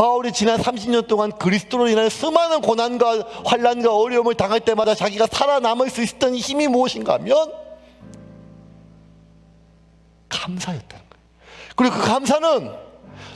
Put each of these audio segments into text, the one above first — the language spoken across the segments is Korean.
바울이 지난 30년 동안 그리스도로 인하여 수많은 고난과 환란과 어려움을 당할 때마다 자기가 살아남을 수 있었던 힘이 무엇인가 하면 감사였다는 거예요. 그리고 그 감사는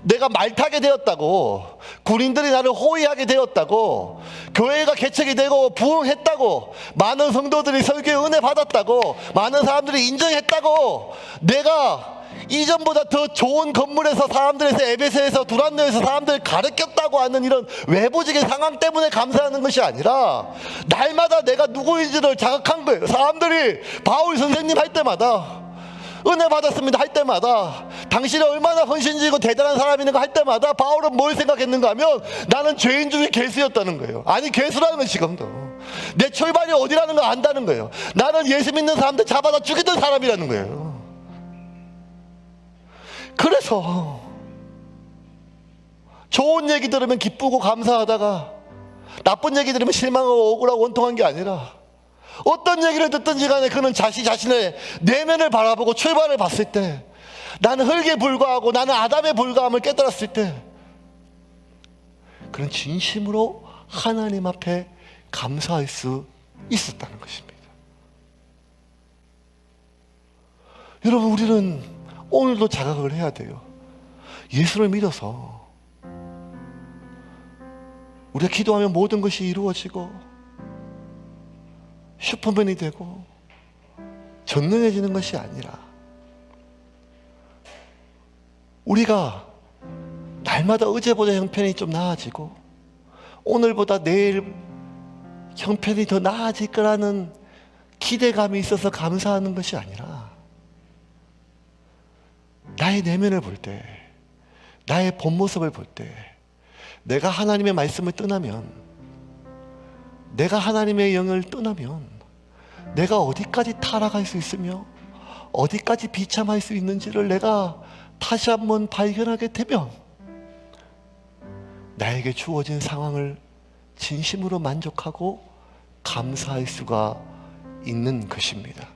내가 말타게 되었다고 군인들이 나를 호위하게 되었다고 교회가 개척이 되고 부흥했다고 많은 성도들이 설교에 은혜 받았다고 많은 사람들이 인정했다고 내가 이전보다 더 좋은 건물에서 사람들에서 에베소에서 두란노에서 사람들을 가르쳤다고 하는 이런 외부적인 상황 때문에 감사하는 것이 아니라 날마다 내가 누구인지를 자각한 거예요 사람들이 바울 선생님 할 때마다 은혜 받았습니다 할 때마다 당신이 얼마나 헌신지고 대단한 사람이는가 할 때마다 바울은 뭘 생각했는가 하면 나는 죄인 중에 개수였다는 거예요. 아니 개수라는 건 지금도. 내 출발이 어디라는 걸 안다는 거예요. 나는 예수 믿는 사람들 잡아다 죽이던 사람이라는 거예요 그래서 좋은 얘기 들으면 기쁘고 감사하다가 나쁜 얘기 들으면 실망하고 억울하고 원통한 게 아니라 어떤 얘기를 듣든지 간에 그는 자신 자신의 내면을 바라보고 출발을 봤을 때 나는 흙에 불과하고 나는 아담에 불과함을 깨달았을 때 그는 진심으로 하나님 앞에 감사할 수 있었다는 것입니다. 여러분 우리는 오늘도 자각을 해야 돼요. 예수를 믿어서 우리가 기도하면 모든 것이 이루어지고 슈퍼맨이 되고 전능해지는 것이 아니라 우리가 날마다 어제보다 형편이 좀 나아지고 오늘보다 내일 형편이 더 나아질 거라는 기대감이 있어서 감사하는 것이 아니라 나의 내면을 볼 때, 나의 본 모습을 볼 때, 내가 하나님의 말씀을 떠나면, 내가 하나님의 영을 떠나면, 내가 어디까지 타락할 수 있으며, 어디까지 비참할 수 있는지를 내가 다시 한번 발견하게 되면, 나에게 주어진 상황을 진심으로 만족하고 감사할 수가 있는 것입니다.